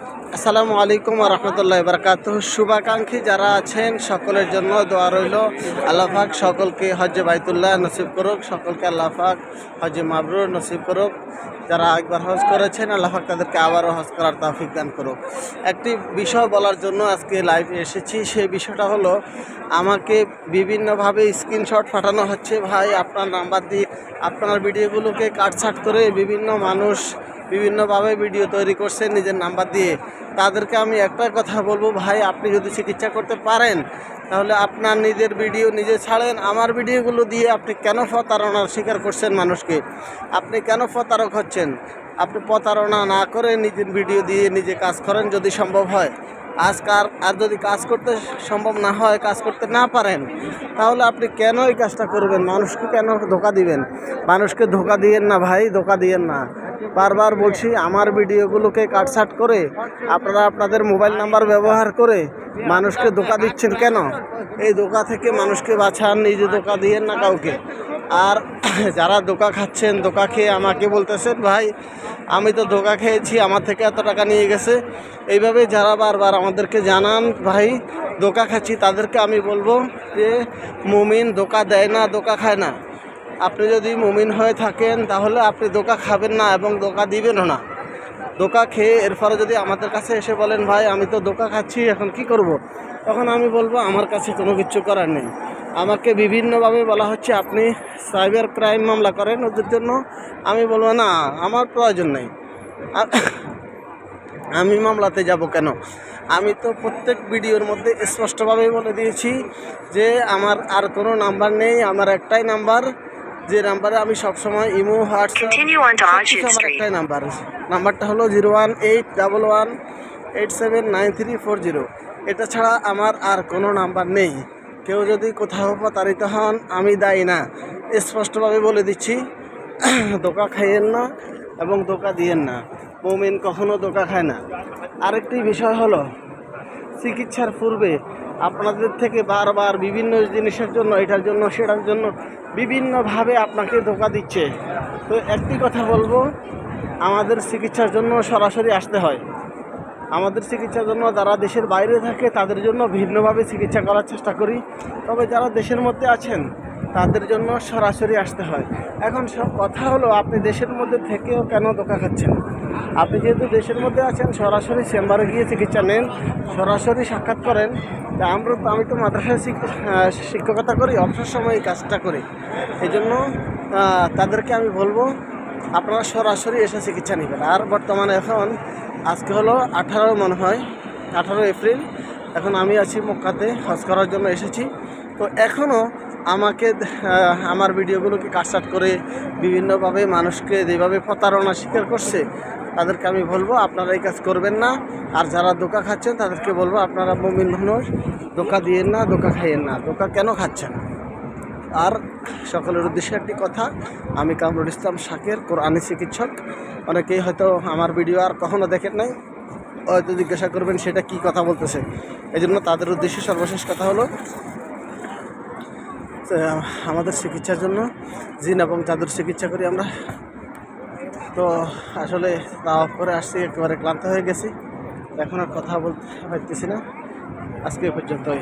আসসালামু আলাইকুম রহমতুল্লাহ বারকাত শুভাকাঙ্ক্ষী যারা আছেন, সকলের জন্য দোয়া রইল। আল্লাহ পাক সকলকে হজ্জে বাইতুল্লাহ নসিব করুক, সকলকে আল্লাহ পাক হজ্জে মাবরুর নসিব করুক। যারা একবার হজ করেছেন, আল্লাহ পাক তাদেরকে আবারও হজ করার তৌফিক দান করুক। একটি বিষয় বলার জন্য আজকে লাইভে এসেছি, সেই বিষয়টা হলো, আমাকে বিভিন্নভাবে স্ক্রিনশট পাঠানো হচ্ছে। ভাই, আপনার নাম্বার দিয়ে আপনার ভিডিওগুলোকে কাটছাট করে বিভিন্ন মানুষ বিভিন্নভাবে ভিডিও তৈরি করছে, নিজের নাম্বার দিয়ে। তাদেরকে আমি একটাই কথা বলব, ভাই, আপনি যদি চিকিৎসা করতে পারেন, তাহলে আপনার নিজের ভিডিও নিজে ছাড়েন। আমার ভিডিওগুলো দিয়ে আপনি কেন প্রতারণার শিকার করছেন মানুষকে? আপনি কেন প্রতারক হচ্ছেন? আপনি প্রতারণা না করে নিজের ভিডিও দিয়ে নিজে কাজ করেন যদি সম্ভব হয়। আজকার আর যদি কাজ করতে সম্ভব না হয়, কাজ করতে না পারেন, তাহলে আপনি কেন এই কাজটা করবেন? মানুষকে কেন ধোকা দিবেন? মানুষকে ধোকা দিয়েন না, ভাই, ধোকা দিয়েন না। বারবার বলছি, আমার ভিডিওগুলোকে কাটছাট করে, আপনারা আপনাদের মোবাইল নাম্বার ব্যবহার করে মানুষকে ধোকা দিচ্ছেন কেন? এই ধোকা থেকে মানুষকে বাঁচান নিজে ধোকা দিয়েন না কাউকে। আর যারা ধোকা খাচ্ছেন, ধোকা খেয়ে আমাকে বলতেছেন, ভাই, আমি তো ধোকা খেয়েছি, আমার থেকে এত টাকা নিয়ে গেছে। এইভাবে যারা বারবার আমাদেরকে জানান, ভাই, ধোকা খাচ্ছি, তাদেরকে আমি বলব যে, মুমিন ধোকা দেয় না, ধোকা খায় না। আপনি যদি মুমিন হয়ে থাকেন, তাহলে আপনি দোকা খাবেন না এবং দোকা দিবেনও না। দোকা খেয়ে এরপরে যদি আমাদের কাছে এসে বলেন, ভাই, আমি তো দোকা খাচ্ছি, এখন কি করব। তখন আমি বলব, আমার কাছে কোনো কিছু করার নেই। আমাকে বিভিন্নভাবে বলা হচ্ছে, আপনি সাইবার ক্রাইম মামলা করেন ওদের জন্য। আমি বলব, না, আমার প্রয়োজন নেই। আমি মামলাতে যাব কেন? আমি তো প্রত্যেক ভিডিওর মধ্যে স্পষ্টভাবে বলে দিয়েছি যে আমার আর কোনো নাম্বার নেই, আমার একটাই নাম্বার। যে নাম্বারে আমি সবসময় ইমো হোয়াটসঅ্যাপ আমার একটাই নাম্বার নাম্বারটা হলো zero one eight double one eight seven nine three four zero. এটা ছাড়া আমার আর কোনো নাম্বার নেই। কেউ যদি কোথাও প্রতারিত হন আমি দায়ী না। স্পষ্টভাবে বলে দিচ্ছি দোকা খাইয়েন না এবং দোকা দিয়েন না। মৌমিন কখনো দোকা খায় না। আরেকটি বিষয় হলো চিকিৎসার পূর্বে আপনাদের থেকে বারবার বিভিন্ন জিনিসের জন্য, এটার জন্য, সেটার জন্য বিভিন্নভাবে আপনাকে ধোকা দিচ্ছে। তো একটি কথা বলব, আমাদের চিকিৎসার জন্য সরাসরি আসতে হয়। আমাদের চিকিৎসার জন্য যারা দেশের বাইরে থাকে, তাদের জন্য ভিন্নভাবে চিকিৎসা করার চেষ্টা করি। তবে যারা দেশের মধ্যে আছেন, তাদের জন্য সরাসরি আসতে হয়। এখন সব কথা হলো, আপনি দেশের মধ্যে থেকেও কেন ধোকা খাচ্ছেন? আপনি যেহেতু দেশের মধ্যে আছেন, সরাসরি চেম্বারে গিয়ে চিকিৎসা নেন, সরাসরি সাক্ষাৎ করেন, তা আমরা, আমি তো মাদ্রাসায় শিক- শিক্ষকতা করি, অবসর সময় এই কাজটা করি। এই জন্য তাদেরকে আমি বলব, আপনারা সরাসরি এসে চিকিৎসা নেবেন। আর বর্তমানে এখন, আজকে হলো আঠারো মনে হয়, আঠারো এপ্রিল, এখন আমি আছি মক্কাতে হজ করার জন্য এসেছি। তো এখনও আমাকে আমার ভিডিওগুলোকে কাটসাট করে বিভিন্নভাবে মানুষকে যেভাবে প্রতারণা স্বীকার করছে, তাদেরকে আমি বলব আপনারা এই কাজ করবেন না। আর যারা দোকা খাচ্ছেন, তাদেরকে বলব আপনারা মমিন মানুষ দোকা দিয়েন না দোকা খাইয়েন না। দোকা কেন খাচ্ছেন? আর সকলের উদ্দেশ্যে একটি কথা, আমি কামরুল ইসলাম শাকের কোরআনী চিকিৎসক। অনেকেই হয়তো আমার ভিডিও আর কখনো দেখেন নাই, হয়তো জিজ্ঞাসা করবেন সেটা কি কথা বলতেছে। এই জন্য তাদের উদ্দেশ্যে সর্বশেষ কথা হলো আমাদের চিকিৎসার জন্য জিন এবং জাদুর চিকিৎসা করি আমরা। তো আসলে তাও করে আসছি, একেবারে ক্লান্ত হয়ে গেছি। এখন আর কথা বলতে পারতেছি না। আজকে পর্যন্তই।